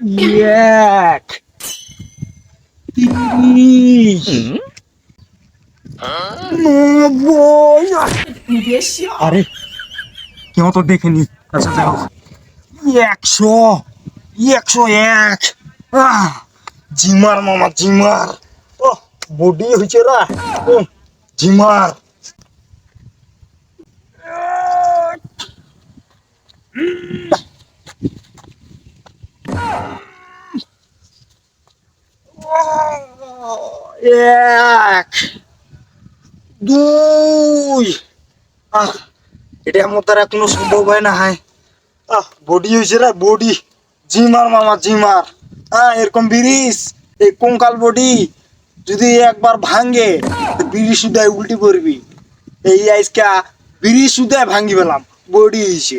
এক তিরিশ আরে কেউ তো দেখেনি আচ্ছা যাও একশো একশো এক। জিমার মামা জিমার। ও বডি হয়েছে রা। ও, জিমার। এক দুই আহ এটা আমার দ্বারা কোনো সম্ভব হয় না হায় আহ বডি হয়েছে রে বডি জিমার মামা জিমার হ্যাঁ এরকম ব্রিজ এই কঙ্কাল বডি যদি একবার তো বিড়ি সুদায় উল্টি পড়বি এই আইসকা বিড়ি সুদায় ভাঙ্গি পেলাম বডি হয়েছে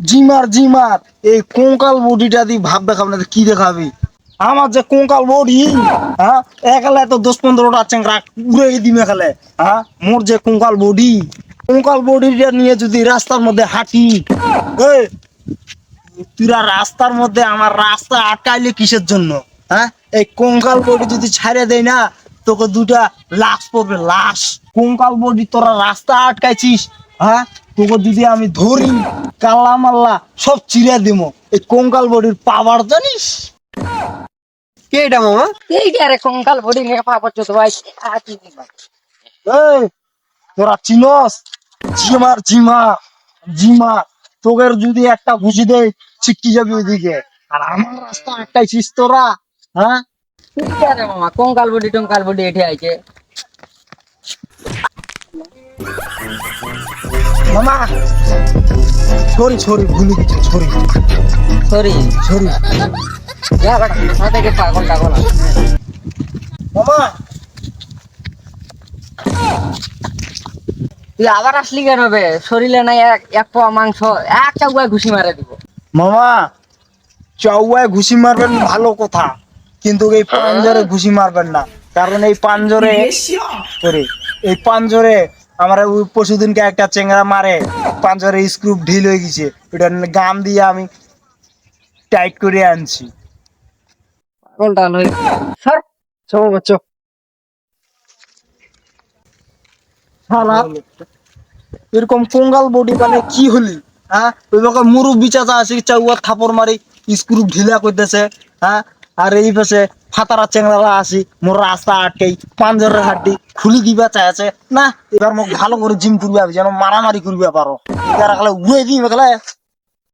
জিমার জিমার। এই কঙ্কাল বডিটা দিয়ে ভাব দেখাবে না কি দেখাবি? আমার যে কঙ্কাল বডি হ্যাঁ একালে তো দশ পনেরোটা চেংরা উড়ে দিমে খেলে হ্যাঁ মোর যে কঙ্কাল বডি। কঙ্কাল বডিটা নিয়ে যদি রাস্তার মধ্যে হাঁটি তুরা রাস্তার মধ্যে আমার রাস্তা আটকাইলে কিসের জন্য হ্যাঁ? এই কঙ্কাল বডি যদি ছাড়ে দেয় না, তোকে দুটা লাশ পড়বে, লাশ। কঙ্কাল বডি তোরা রাস্তা আটকাইছিস হ্যাঁ? তোকে যদি আমি ধরি কাল্লা মাল্লা সব চিরে দিব। এই কঙ্কাল বডির পাওয়ার জানিস? কে এটা মামা? এইটা রে কঙ্কাল বডি নিয়ে পাপড় চোদ ভাই। আর কি দিবা? এই তোরা চিনস? জিমার জিমা জিমা তোদের যদি একটা ঘুষি দেয় ছিটকি যাবি ওইদিকে। আর আমার রাস্তা একটাই আটকাইছিস তোরা হ্যাঁ? এইটা রে মামা কঙ্কাল বডি টঙ্কাল বডি এঠে আইছে মামা! সরি সরি ভুলে গেছি সরি সরি সরি যা বেটা মাথা থেকে পাগল টাগল মামা! তুই আবার আসলি কেন বে? শরীরে নাই এক এক পোয়া মাংস এক চাগুয়ায় ঘুষি মারে দিব। মামা চৌয়ায় ঘুষি মারবেন ভালো কথা কিন্তু এই পাঞ্জরে ঘুষি মারবেন না। কারণ এই পাঞ্জরে এই পাঞ্জরে আমার ওই পরশুদিনকে একটা চেংড়া মারে পাঞ্জরে স্ক্রু ঢিল হয়ে গেছে। ওটা গাম দিয়ে আমি টাইট করে আনছি। শালা। এরকম কঙ্গাল বডি মানে কি হলি হ্যাঁ? ওই চাচা আছে চাউয়া থাপড় মারি স্ক্রু ঢিলা করতেছে হ্যাঁ? আর এই পাশে ফাতারা চেংরা আসি, মোর রাস্তা আটকেই পাঞ্জরের হাড্ডি, খুলি দিবা চাইছে না, এবার মোক ভালো করে জিম করবি যেন মারামারি করবি পারো। এবার উড়ে দিবে গেলে